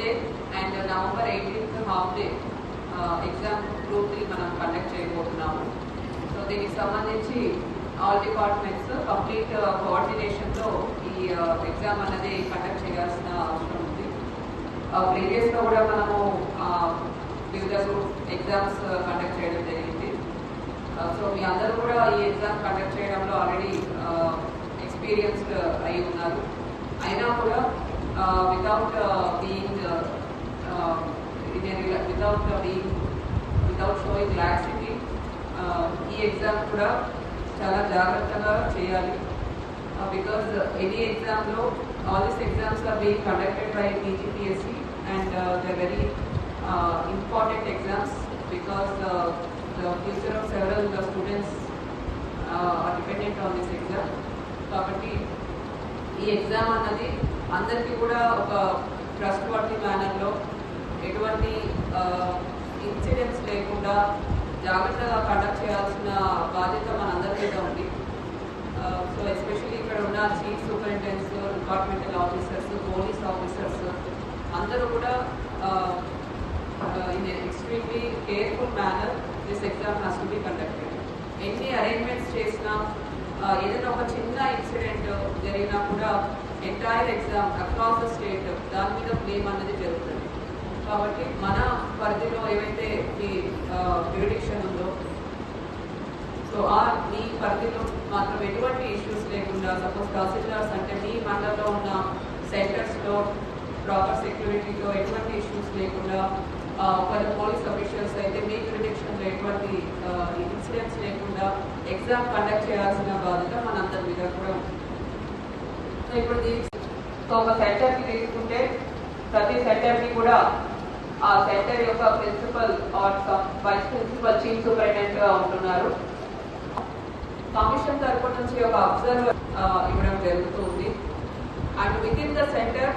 Day and November eighteenth half day exam group three మనం conduct చేయబోతున్నాము. So దీనికి సంబంధించి ఆల్ డిపార్ట్మెంట్స్ కంప్లీట్ కోఆర్డినేషన్తో ఈ ఎగ్జామ్ అనేది కండక్ట్ చేయాల్సిన అవసరం ఉంది. ప్రీవియస్గా కూడా మనము వివిధ ఎగ్జామ్స్ కండక్ట్ చేయడం జరిగింది. సో మీ అందరూ కూడా ఈ ఎగ్జామ్ కండక్ట్ చేయడంలో ఆల్రెడీ ఎక్స్పీరియన్స్డ్ అయి ఉన్నారు. అయినా కూడా without being without being without showing laxity ఈ ఎగ్జామ్ కూడా చాలా జాగ్రత్తగా చేయాలి బికాస్ ఎనీ ఎగ్జామ్లో all this exams are being conducted by TGPSC and the very important exams because the future of several the students uh, are dependent on this exam. కాబట్టి ఈ exam అన్నది అందరికీ కూడా ఒక ట్రస్ట్ వర్తి మేనర్లో ఎటువంటి ఇన్సిడెంట్స్ లేకుండా జాగ్రత్తగా కండక్ట్ చేయాల్సిన బాధ్యత మనందరి మీద ఉంది. సో ఎస్పెషల్లీ ఇక్కడ ఉన్న chief superintendents departmental officers police officers అందరూ కూడా in extremely careful manner this exam has to be conducted ఎన్ని అరేంజ్మెంట్స్ చేసినా ఏదైనా ఒక చిన్న ఇన్సిడెంట్ జరిగినా కూడా entire exam across the state దాని మీద బ్లేమ్ అన్నది జరుగుతుంది. కాబట్టి మన పరిధిలో ఏవైతే ఈ జ్యూరిడిక్షన్ ఉందో సో ఆ మీ పరిధిలో మాత్రం ఎటువంటి ఇష్యూస్ లేకుండా సపోజ్ తహసీల్దార్స్ అంటే మీ మండలంలో ఉన్న సెంటర్స్లో ప్రాపర్ సెక్యూరిటీతో ఎటువంటి ఇష్యూస్ లేకుండా కొన్ని ఒకవేళ పోలీస్ అఫీషియల్స్ అయితే మీ జ్యూరిడిక్షన్లో ఎటువంటి ఇన్సిడెంట్స్ లేకుండా ఎగ్జామ్ కండక్ట్ చేయాల్సిన బాధ్యత మనందరి మీద కూడా ఉంటుంది ఇప్పుడు సో ఒక సెంటర్కి తీసుకుంటే ప్రతి సెంటర్కి కూడా ఆ సెంటర్ యొక్క principal or vice principal chief సూపరింటెండెంట్గా ఉంటున్నారు. కమిషన్ తరపు నుంచి ఒక అబ్జర్వర్ ఇవ్వడం జరుగుతుంది. And with in the centre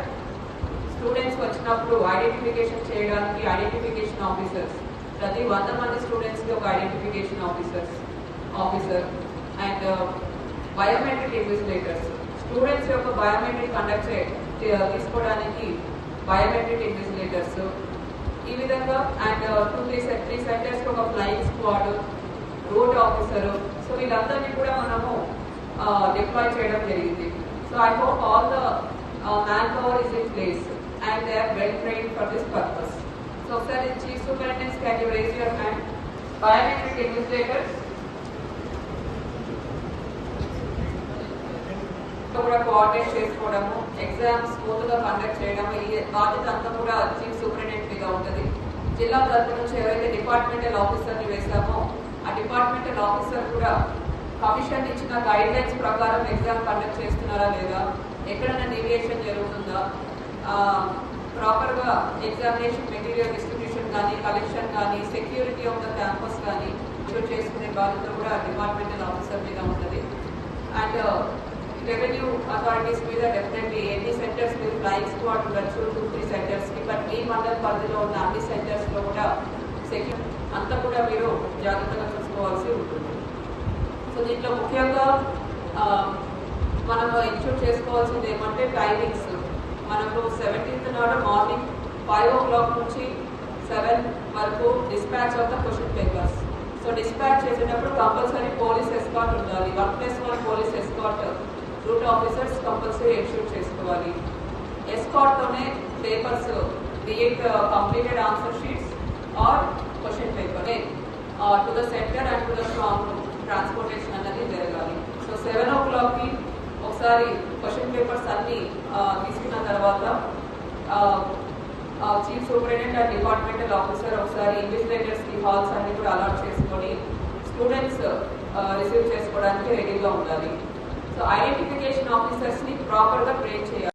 students వచ్చినప్పుడు ఐడెంటిఫికేషన్ చేయడానికి ఐడెంటిఫికేషన్ ఆఫీసర్స్ ప్రతి వంద మంది స్టూడెంట్స్కి ఒక identification officers officer and biometric invigilators students యొక్క బయోమెట్రిక్ కండక్ట్ తీసుకోవడానికి బయోమెట్రిక్ ఇన్విజిలేటర్స్ ఈ విధంగా and two three set three centres ఒక flying squad road officer so వీళ్ళందరినీ కూడా మనము uh, డిప్లాయ్ చేయడం జరిగింది. So I hope all the man power is in place and they are well train for this purpose so ఒకసారి chief superintendents can you raise your hand biometric invigilators కూడా coordinate చేసుకోవడము exams స్మూత్గా conduct చేయడము ఈ బాధ్యత అంతా కూడా chief సూపరింటెండెంట్గా ఉంటుంది. జిల్లా తరపు నుంచి ఎవరైతే డిపార్ట్మెంటల్ ఆఫీసర్ని వేశామో వేసామో ఆ డిపార్ట్మెంటల్ ఆఫీసర్ కూడా కమిషన్ ఇచ్చిన గైడ్ లైన్స్ ప్రకారం ఎగ్జామ్ కండక్ట్ చేస్తున్నారా లేదా ఎక్కడైనా డీవియేషన్ జరుగుతుందా ప్రాపర్గా ఎగ్జామినేషన్ మెటీరియల్ డిస్ట్రిబ్యూషన్ కానీ కలెక్షన్ కానీ సెక్యూరిటీ ఆఫ్ ద క్యాంపస్ కానీ చేసుకునే బాధ్యత కూడా డిపార్ట్మెంటల్ ఆఫీసర్ మీద ఉంటుంది. అండ్ రెవెన్యూ అథారిటీస్ మీద డెఫినెట్లీ ఎన్ని సెంటర్స్ మీరు ఫ్లయింగ్ స్క్వాడ్ ఉండొచ్చు టూ త్రీ సెంటర్స్కి బట్ మీ మండల పరిధిలో ఉన్న అన్ని సెంటర్స్లో కూడా సెక్యూర్ అంతా కూడా మీరు జాగ్రత్తగా చూసుకోవాల్సి ఉంటుంది. సో దీంట్లో ముఖ్యంగా మనం ఇన్స్ట్యూట్ చేసుకోవాల్సింది ఏమంటే టైమింగ్స్ మనకు సెవెంటీన్త్ నాడు మార్నింగ్ ఫైవ్ ఓ క్లాక్ నుంచి సెవెన్ వరకు dispatch of the question papers so dispatch చేసేటప్పుడు కంపల్సరీ పోలీస్ ఎస్కాట్ ఉండాలి. Work place one police escort route officers compulsory ensure చేసుకోవాలి. ఎస్కాట్ తోనే papers బిఎట్ completed answer sheets or question paper to the centre and to the strong transportation అనేది జరగాలి. So seven ఓ క్లాక్కి ఒకసారి question papers అన్ని తీసుకున్న తర్వాత chief superintendent and departmental officer ఒకసారి ఇన్విజిలేటర్స్కి హాల్స్ అన్ని కూడా అలాట్ చేసుకొని స్టూడెంట్స్ రిసీవ్ చేసుకోవడానికి రెడీగా ఉండాలి. సో ఐడెంటిఫికేషన్ ఆఫీసర్స్ని ప్రాపర్గా ట్రైన్ చేయాలి.